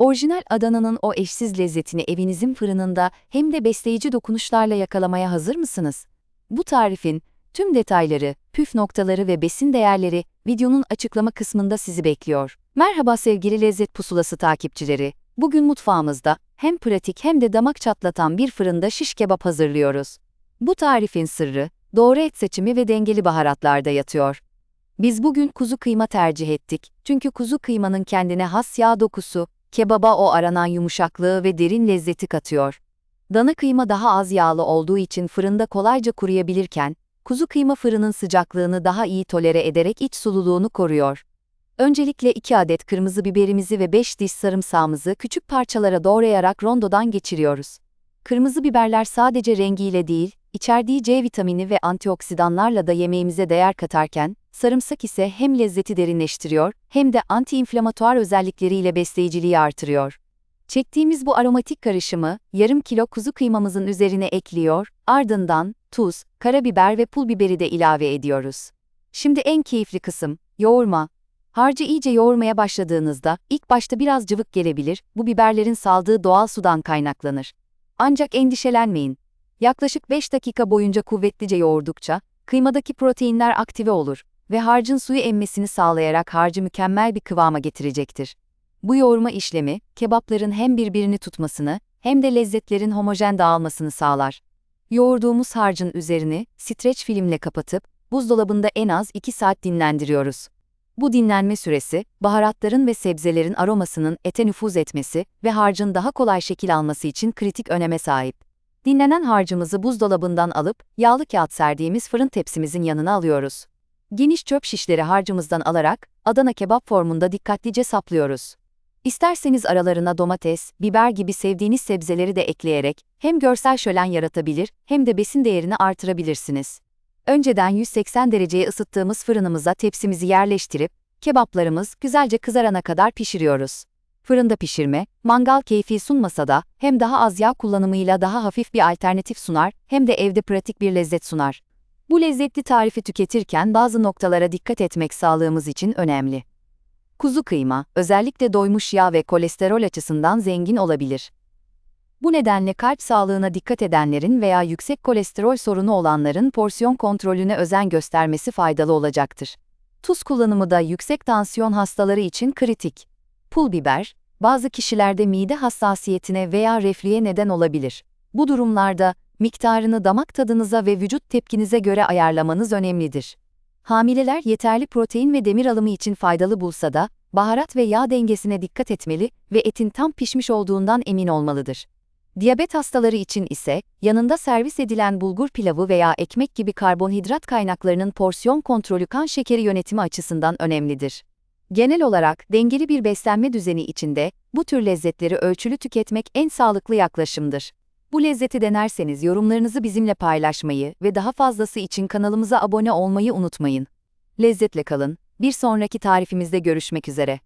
Orijinal Adana'nın o eşsiz lezzetini evinizin fırınında hem de besleyici dokunuşlarla yakalamaya hazır mısınız? Bu tarifin tüm detayları, püf noktaları ve besin değerleri videonun açıklama kısmında sizi bekliyor. Merhaba sevgili lezzet pusulası takipçileri. Bugün mutfağımızda hem pratik hem de damak çatlatan bir fırında şiş kebap hazırlıyoruz. Bu tarifin sırrı doğru et seçimi ve dengeli baharatlarda yatıyor. Biz bugün kuzu kıyma tercih ettik çünkü kuzu kıymanın kendine has yağ dokusu, kebaba o aranan yumuşaklığı ve derin lezzeti katıyor. Dana kıyma daha az yağlı olduğu için fırında kolayca kuruyabilirken, kuzu kıyma fırının sıcaklığını daha iyi tolere ederek iç sululuğunu koruyor. Öncelikle 2 adet kırmızı biberimizi ve 5 diş sarımsağımızı küçük parçalara doğrayarak rondodan geçiriyoruz. Kırmızı biberler sadece rengiyle değil, içerdiği C vitamini ve antioksidanlarla da yemeğimize değer katarken, sarımsak ise hem lezzeti derinleştiriyor hem de antiinflamatuar özellikleriyle besleyiciliği artırıyor. Çektiğimiz bu aromatik karışımı yarım kilo kuzu kıymamızın üzerine ekliyor, ardından tuz, karabiber ve pul biberi de ilave ediyoruz. Şimdi en keyifli kısım, yoğurma. Harcı iyice yoğurmaya başladığınızda ilk başta biraz cıvık gelebilir, bu biberlerin saldığı doğal sudan kaynaklanır. Ancak endişelenmeyin. Yaklaşık 5 dakika boyunca kuvvetlice yoğurdukça, kıymadaki proteinler aktive olur ve harcın suyu emmesini sağlayarak harcı mükemmel bir kıvama getirecektir. Bu yoğurma işlemi, kebapların hem birbirini tutmasını hem de lezzetlerin homojen dağılmasını sağlar. Yoğurduğumuz harcın üzerini streç filmle kapatıp buzdolabında en az 2 saat dinlendiriyoruz. Bu dinlenme süresi, baharatların ve sebzelerin aromasının ete nüfuz etmesi ve harcın daha kolay şekil alması için kritik öneme sahip. Dinlenen harcımızı buzdolabından alıp yağlı kağıt serdiğimiz fırın tepsimizin yanına alıyoruz. Geniş çöp şişleri harcımızdan alarak Adana kebap formunda dikkatlice saplıyoruz. İsterseniz aralarına domates, biber gibi sevdiğiniz sebzeleri de ekleyerek hem görsel şölen yaratabilir hem de besin değerini artırabilirsiniz. Önceden 180 dereceye ısıttığımız fırınımıza tepsimizi yerleştirip kebaplarımız güzelce kızarana kadar pişiriyoruz. Fırında pişirme, mangal keyfi sunmasa da hem daha az yağ kullanımıyla daha hafif bir alternatif sunar hem de evde pratik bir lezzet sunar. Bu lezzetli tarifi tüketirken bazı noktalara dikkat etmek sağlığımız için önemli. Kuzu kıyma, özellikle doymuş yağ ve kolesterol açısından zengin olabilir. Bu nedenle kalp sağlığına dikkat edenlerin veya yüksek kolesterol sorunu olanların porsiyon kontrolüne özen göstermesi faydalı olacaktır. Tuz kullanımı da yüksek tansiyon hastaları için kritik. Pul biber, bazı kişilerde mide hassasiyetine veya reflüye neden olabilir. Bu durumlarda miktarını damak tadınıza ve vücut tepkinize göre ayarlamanız önemlidir. Hamileler yeterli protein ve demir alımı için faydalı bulsa da, baharat ve yağ dengesine dikkat etmeli ve etin tam pişmiş olduğundan emin olmalıdır. Diyabet hastaları için ise, yanında servis edilen bulgur pilavı veya ekmek gibi karbonhidrat kaynaklarının porsiyon kontrolü kan şekeri yönetimi açısından önemlidir. Genel olarak dengeli bir beslenme düzeni içinde bu tür lezzetleri ölçülü tüketmek en sağlıklı yaklaşımdır. Bu lezzeti denerseniz yorumlarınızı bizimle paylaşmayı ve daha fazlası için kanalımıza abone olmayı unutmayın. Lezzetle kalın. Bir sonraki tarifimizde görüşmek üzere.